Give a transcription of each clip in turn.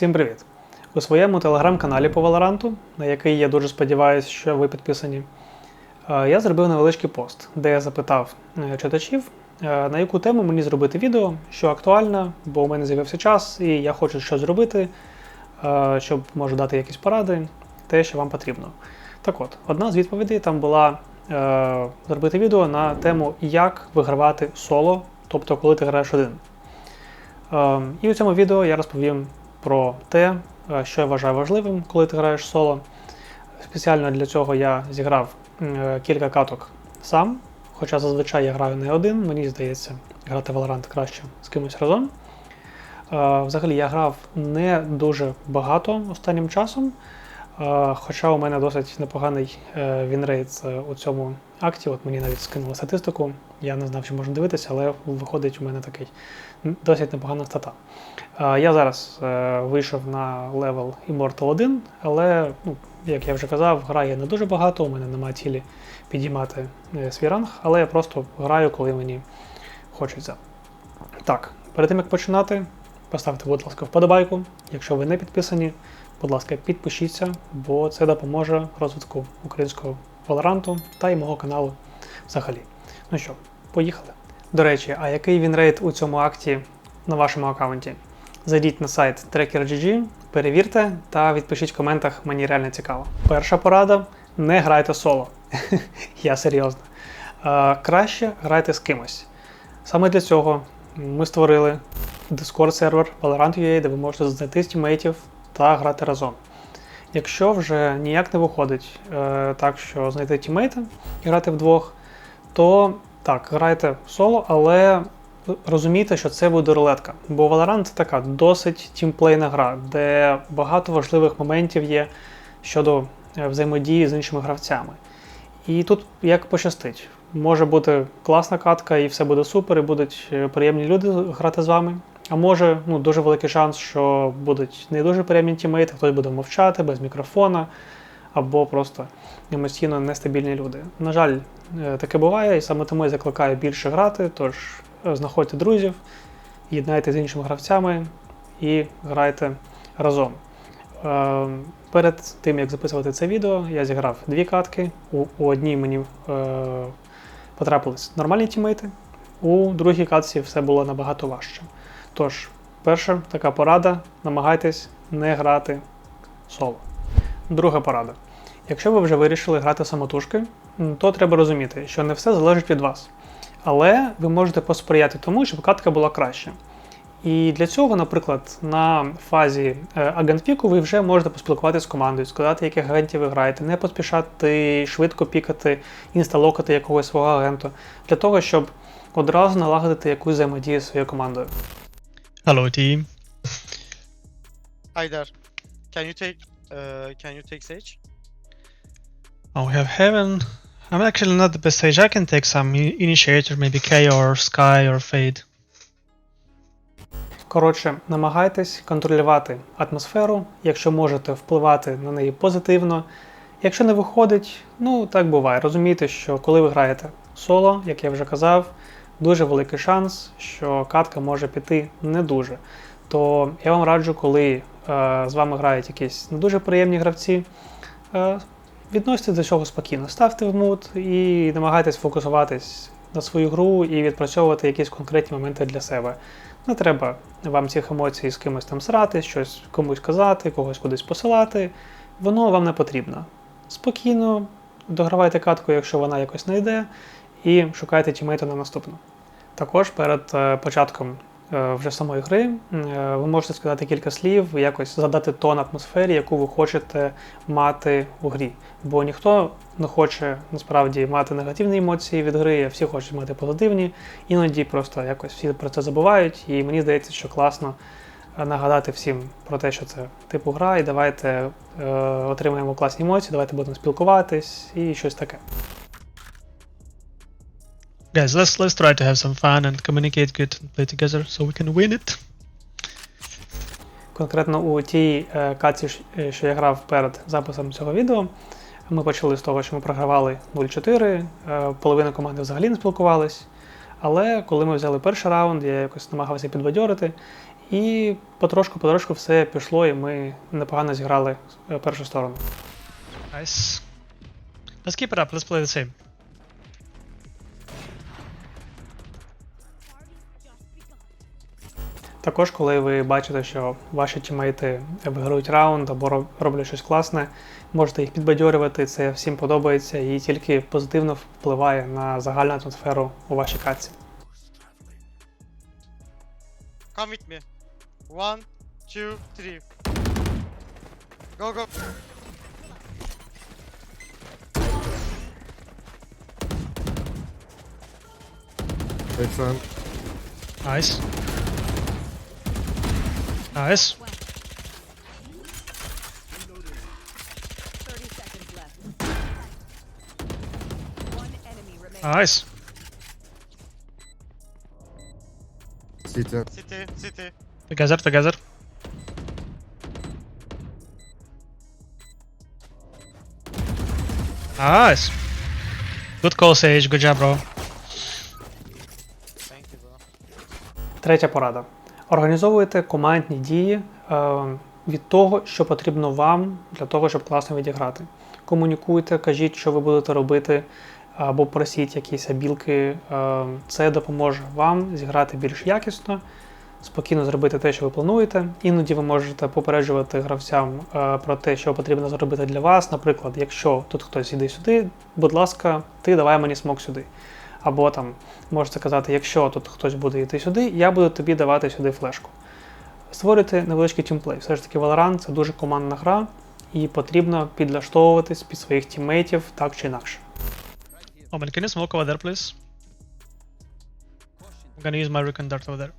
Всім привіт! У своєму телеграм-каналі по Valorant, на який я дуже сподіваюся, що ви підписані, е, я зробив невеличкий пост, де я запитав е, читачів, е, на яку тему мені зробити відео, що актуально, бо у мене з'явився час, і я хочу щось зробити, щоб можу дати якісь поради, те, що вам потрібно. Так от, одна з відповідей там була зробити відео на тему, як вигравати соло, тобто коли ти граєш один. Е, І у цьому відео я розповім про те, е, що я вважаю важливим, коли ти граєш соло. Спеціально для цього я зіграв е, кілька каток сам, хоча зазвичай я граю не один, мені здається, грати Valorant краще з кимось разом. Е, Взагалі я грав не дуже багато останнім часом, хоча у мене досить непоганий вінрейт у цьому акті. От мені навіть скинули статистику. Я не знав, чи можна дивитися, але виходить у мене такий досить непогана стата. Я зараз е, вийшов на левел Immortal 1, але, ну, як я вже казав, грає не дуже багато, у мене немає цілі підіймати е, свій ранг, але я просто граю, коли мені хочеться. Так, перед тим як починати, поставте, будь ласка, вподобайку. Якщо ви не підписані, будь ласка, підпишіться, бо це допоможе розвитку українського Valorant та й мого каналу взагалі. Ну що, поїхали. До речі, а який вінрейт у цьому акті на вашому аккаунті? Зайдіть на сайт Tracker.gg, перевірте та відпишіть в коментах, мені реально цікаво. Перша порада: не грайте соло. Я серйозно. Е, краще грайте з кимось. Саме для цього ми створили Discord сервер Valorant.ua, де ви можете знайти тімейтів та грати разом. Якщо вже ніяк не виходить е, так, що знайти тімейта і грати вдвох, то так, грайте соло, але розумійте, що це буде рулетка. Бо Valorant це така досить тімплейна гра, де багато важливих моментів є щодо е, взаємодії з іншими гравцями. І тут як пощастить. Може бути класна катка, і все буде супер, і будуть е, приємні люди грати з вами. А може, ну, дуже великий шанс, що будуть не дуже приємні тімейти, хтось буде мовчати без мікрофона, або просто емоційно нестабільні люди. На жаль, е, таке буває, і саме тому я закликаю більше грати, тож е, знаходьте друзів, єднайте з іншими гравцями і грайте разом. Е, Перед тим, як записувати це відео, я зіграв дві катки. У, одній мені потрапились нормальні тімейти, у другій катці все було набагато важче. Тож, перша така порада: намагайтесь не грати соло. Друга порада. Якщо ви вже вирішили грати самотужки, то треба розуміти, що не все залежить від вас. Але ви можете посприяти тому, щоб катка була краща. І для цього, наприклад, на фазі е, агентпіку ви вже можете поспілкуватися з командою, сказати, яких агентів ви граєте, не поспішати швидко пікати, інсталокати якогось свого агента, для того, щоб одразу налагодити якусь взаємодію зі своєю командою. Hello team. Hi there. Can you take uh can you take Sage? Oh, we have Heaven. I'm actually not the best sage. I can take some initiator, maybe K or Sky or Fade. Коротше, намагайтесь контролювати атмосферу, якщо можете впливати на неї позитивно. Якщо не виходить, ну так буває. Розумійте, що коли ви граєте соло, як я вже казав, дуже великий шанс, що катка може піти не дуже. То я вам раджу, коли е, з вами грають якісь не дуже приємні гравці, е, відноситесь до цього спокійно, ставте в мут і намагайтесь фокусуватись на свою гру і відпрацьовувати якісь конкретні моменти для себе. Не треба вам цих емоцій з кимось там срати, щось комусь казати, когось кудись посилати. Воно вам не потрібно. Спокійно догравайте катку, якщо вона якось не йде, і шукайте тімейта на наступну. Також перед е, початком е, вже самої гри е, ви можете сказати кілька слів, якось задати тон атмосфері, яку ви хочете мати у грі. Бо ніхто не хоче насправді мати негативні емоції від гри, а всі хочуть мати позитивні. Іноді просто якось всі про це забувають, і мені здається, що класно нагадати всім про те, що це типу гра, і давайте е, отримаємо класні емоції, давайте будемо спілкуватись і щось таке. Guys, let's let's try to have some fun and communicate good and play together so we can win it. Конкретно у тій е, каці, е, що я грав перед записом цього відео, ми почали з того, що ми програвали 0-4, е, половина команди взагалі не спілкувалась. Але коли ми взяли перший раунд, я якось намагався підбадьорити І потрошку-потрошку все пішло, і ми непогано зіграли е, першу сторону. Nice. Let's keep it up. Let's play the same. Також, коли ви бачите, що ваші тімейти виграють раунд або роблять щось класне, можете їх підбадьорювати, це всім подобається і тільки позитивно впливає на загальну атмосферу у вашій катці. Come with me. One, two, three. Go, go. Nice. Nice. 30 seconds left. One enemy remaining. Nice. City. City, city. Together, together. Nice. Good call, Sage. Good job, bro. Thank you, bro. Третя порада. Організовуйте командні дії е, від того, що потрібно вам для того, щоб класно відіграти. Комунікуйте, кажіть, що ви будете робити, або просіть якісь абілки. Е, це допоможе вам зіграти більш якісно, спокійно зробити те, що ви плануєте. Іноді ви можете попереджувати гравцям е, про те, що потрібно зробити для вас. Наприклад, якщо тут хтось іде сюди, будь ласка, ти давай мені смок сюди. Або там можете казати, якщо тут хтось буде йти сюди, я буду тобі давати сюди флешку. Створюйте невеличкий тімплей. Все ж таки Valorant це дуже командна гра, і потрібно підлаштовуватись під своїх тіммейтів так чи інакше. Omen, can you smoke over there, please? I'm gonna use my recon dart over there.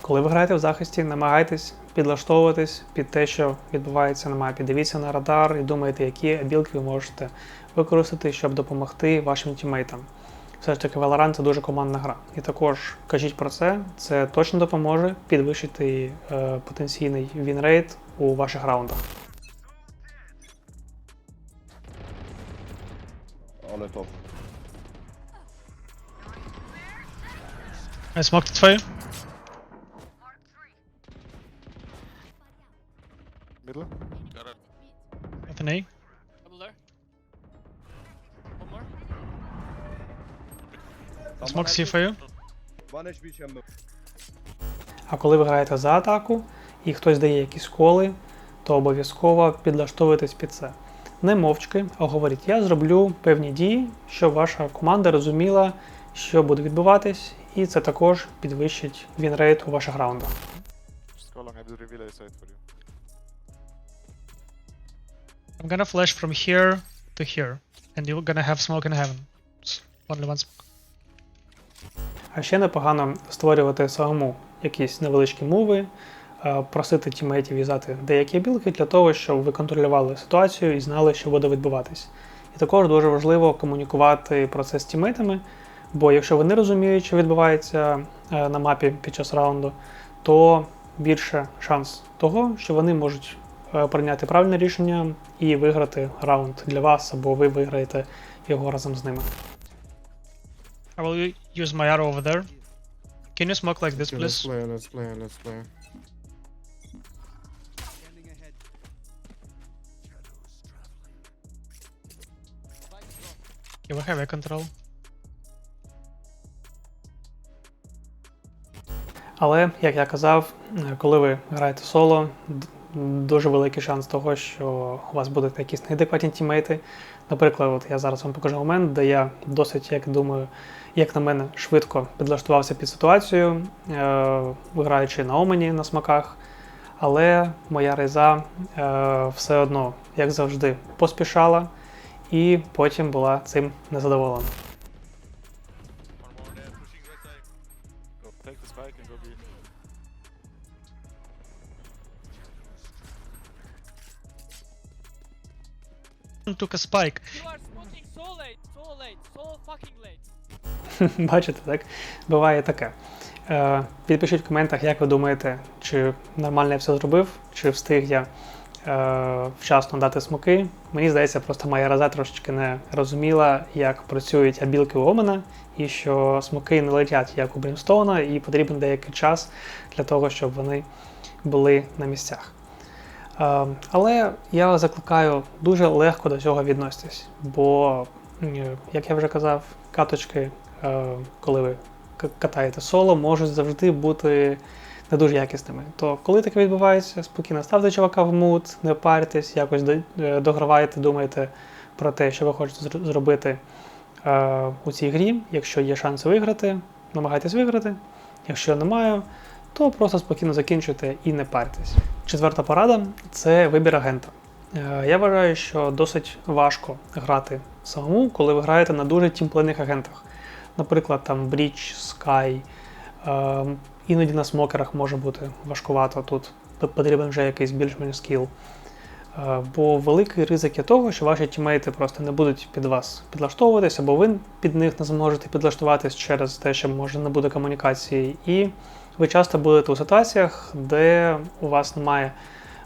Коли ви граєте в захисті, намагайтесь підлаштовуватись під те, що відбувається на мапі. Дивіться на радар і думайте, які абілки ви можете використати, щоб допомогти вашим тімейтам. Все ж таки, Valorant це дуже командна гра. І також кажіть про це, це точно допоможе підвищити е, потенційний вінрейт у ваших раундах. Alle top. I smoked it for you. Middle. With an A. HP chamber. А коли ви граєте за атаку і хтось дає якісь коли, то обов'язково підлаштовуйтесь під це. Не мовчки, а говоріть, я зроблю певні дії, щоб ваша команда розуміла, що буде відбуватись, і це також підвищить вінрейт у ваших раундах. I'm gonna flash from here to here. And you're gonna have smoke in heaven. It's only one smoke. А ще непогано створювати самому якісь невеличкі мови, е, просити тімейтів в'язати деякі білки для того, щоб ви контролювали ситуацію і знали, що буде відбуватись. І також дуже важливо комунікувати про це з тімейтами, бо якщо вони розуміють, що відбувається е, на мапі під час раунду, то більше шанс того, що вони можуть е, прийняти правильне рішення і виграти раунд для вас, або ви виграєте його разом з ними. I will use my arrow over there. Can you smoke like this, Okay, let's play, let's play, let's play. Okay, we have a control. Але, як я казав, е, коли ви граєте соло, дуже великий шанс того, що у вас будуть якісь неадекватні тімейти. Наприклад, от я зараз вам покажу момент, де я досить, як думаю, як на мене, швидко підлаштувався під ситуацію, е, граючи на омені на смаках. Але моя рейза е, все одно, як завжди, поспішала і потім була цим незадоволена. Took a spike. Late. Бачите, так? Буває таке. Е, підпишіть в коментах, як ви думаєте, чи нормально я все зробив, чи встиг я е, вчасно дати смоки. Мені здається, просто моя роза трошечки не розуміла, як працюють абілки у Омена, і що смоки не летять як у Брімстоуна, і потрібен деякий час для того, щоб вони були на місцях. Е, але я закликаю дуже легко до цього відноситись, бо, як я вже казав, каточки, е, коли ви катаєте соло, можуть завжди бути не дуже якісними. То коли таке відбувається, спокійно ставте чувака в мут, не паритесь, якось е, догравайте, думайте про те, що ви хочете зробити у цій грі. Якщо є шанс виграти, намагайтесь виграти. Якщо немає, то просто спокійно закінчуйте і не паритесь. Четверта порада це вибір агента. Е, Я вважаю, що досить важко грати самому, коли ви граєте на дуже тімплених агентах. Наприклад, там Sky, е, іноді на смокерах може бути важкувато. Тут потрібен вже якийсь більш-менш скіл. Е, Бо великий ризик є того, що ваші тімейти просто не будуть під вас підлаштовуватися, або ви під них не зможете підлаштуватись через те, що може не буде комунікації. І ви часто будете у ситуаціях, де у вас немає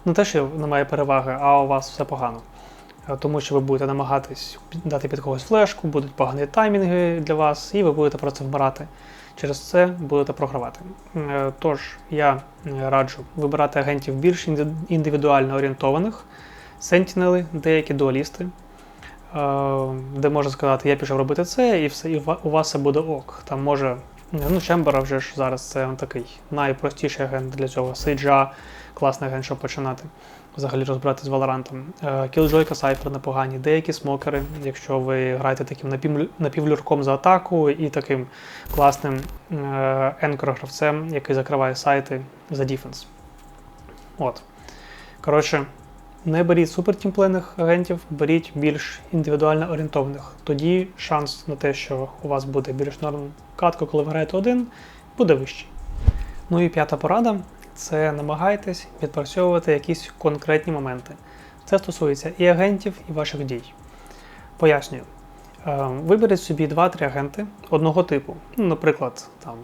не те, що немає переваги, а у вас все погано. Е, Тому що ви будете намагатись дати під когось флешку, будуть погані таймінги для вас, і ви будете просто вмирати. Через це будете програвати. Е, Тож я е, раджу вибирати агентів більш індивідуально орієнтованих, сентінели, деякі дуалісти, де можна сказати, я пішов робити це, і все, і у вас все буде ок. Там може, ну, Чембера вже ж зараз це такий найпростіший агент для цього. Сейджа, класний агент, щоб починати взагалі розбирати з Валорантом. Кілджойка Сайфер непогані, деякі смокери, якщо ви граєте таким напівлюрком за атаку і таким класним е, енкро-гравцем, який закриває сайти за діфенс. От. Коротше, не беріть супертімплених агентів, беріть більш індивідуально орієнтованих. Тоді шанс на те, що у вас буде більш норм катка, коли ви граєте один, буде вищий. Ну і п'ята порада це намагайтесь відпрацьовувати якісь конкретні моменти. Це стосується і агентів, і ваших дій. Пояснюю. Е, Виберіть собі 2-3 агенти одного типу. Ну, наприклад, там,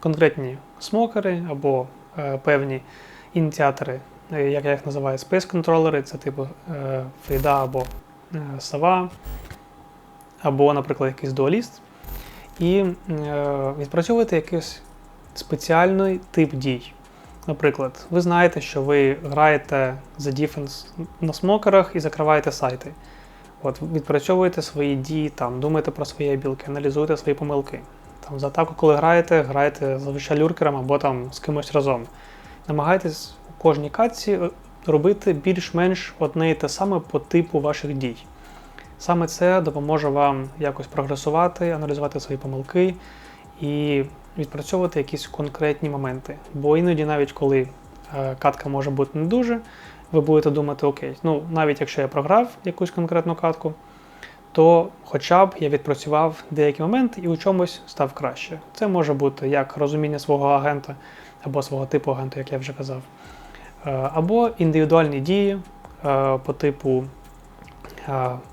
конкретні смокери або е, певні ініціатори, е, як я їх називаю, Space контролери, це типу е, Фейда або е, Сава, або, наприклад, якийсь дуаліст. І е, відпрацьовуйте якийсь спеціальний тип дій. Наприклад, ви знаєте, що ви граєте за дефенс на смокерах і закриваєте сайти. От, відпрацьовуєте свої дії, там, думаєте про свої білки, аналізуєте свої помилки. Там, за атаку, коли граєте, граєте зазвичай люркером або там з кимось разом. Намагайтесь у кожній катці е, робити більш-менш одне і те саме по типу ваших дій. Саме це допоможе вам якось прогресувати, аналізувати свої помилки і відпрацьовувати якісь конкретні моменти. Бо іноді, навіть коли е, катка може бути не дуже, ви будете думати, окей, ну навіть якщо я програв якусь конкретну катку, то хоча б я відпрацював деякі моменти і у чомусь став краще. Це може бути як розуміння свого агента або свого типу агента, як я вже казав, е, або індивідуальні дії е, по типу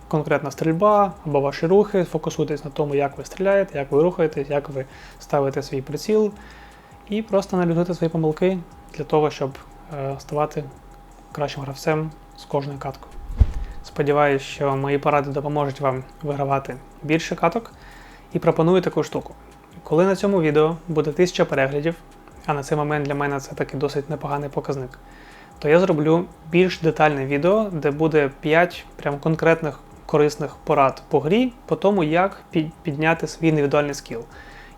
конкретна стрільба або ваші рухи. Фокусуйтесь на тому, як ви стріляєте, як ви рухаєтесь, як ви ставите свій приціл, і просто аналізуйте свої помилки для того, щоб е, ставати кращим гравцем з кожною каткою. Сподіваюсь, що мої поради допоможуть вам вигравати більше каток і пропоную таку штуку. Коли на цьому відео буде 1000 переглядів, а на цей момент для мене це таки досить непоганий показник, то я зроблю більш детальне відео, де буде 5 прям конкретних корисних порад по грі, по тому, як підняти свій індивідуальний скіл.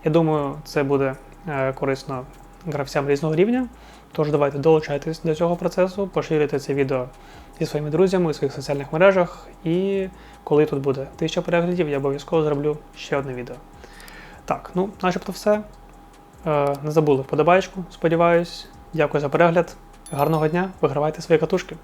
Я думаю, це буде е, корисно гравцям різного рівня. Тож давайте долучайтесь до цього процесу, поширюйте це відео зі своїми друзями у своїх соціальних мережах. І коли тут буде 1000 переглядів, я обов'язково зроблю ще одне відео. Так, ну, начебто все. Е, не забули вподобайку, сподіваюсь. Дякую за перегляд. Гарного дня, вигравайте свої катушки.